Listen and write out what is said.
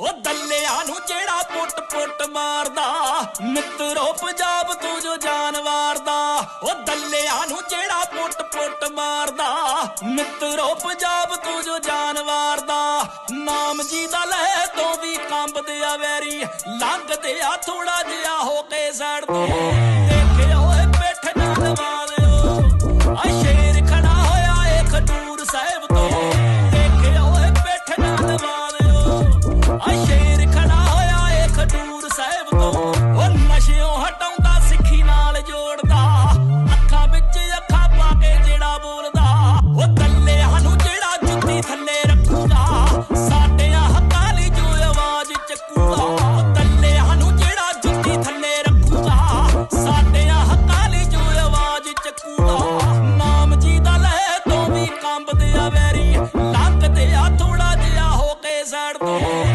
ਉਹ ਦੱਲਿਆਂ ਨੂੰ ਜਿਹੜਾ ਪੁੱਟ ਪੁੱਟ ਮਾਰਦਾ ਮਿੱਤਰੋ ਪੰਜਾਬ ਤੂੰ ਜੋ ਜਾਨਵਾਰ ਦਾ ਉਹ ਦੱਲਿਆਂ ਨੂੰ ਜਿਹੜਾ ਪੁੱਟ ਪੁੱਟ ਮਾਰਦਾ ਮਿੱਤਰੋ ਪੰਜਾਬ ਤੂੰ ਜੋ ਜਾਨਵਾਰ ਦਾ ਨਾਮ ਜੀ ਦਾ ਲੈ ਤੋਂ ਵੀ ਕੰਬਦੇ ਆ ਵੈਰੀ ਲੰਘਦੇ ਆ ਥੋੜਾ ਜਿਹਾ ਹੋ ਕੇ ਸੜ ਤੋਂ besarte.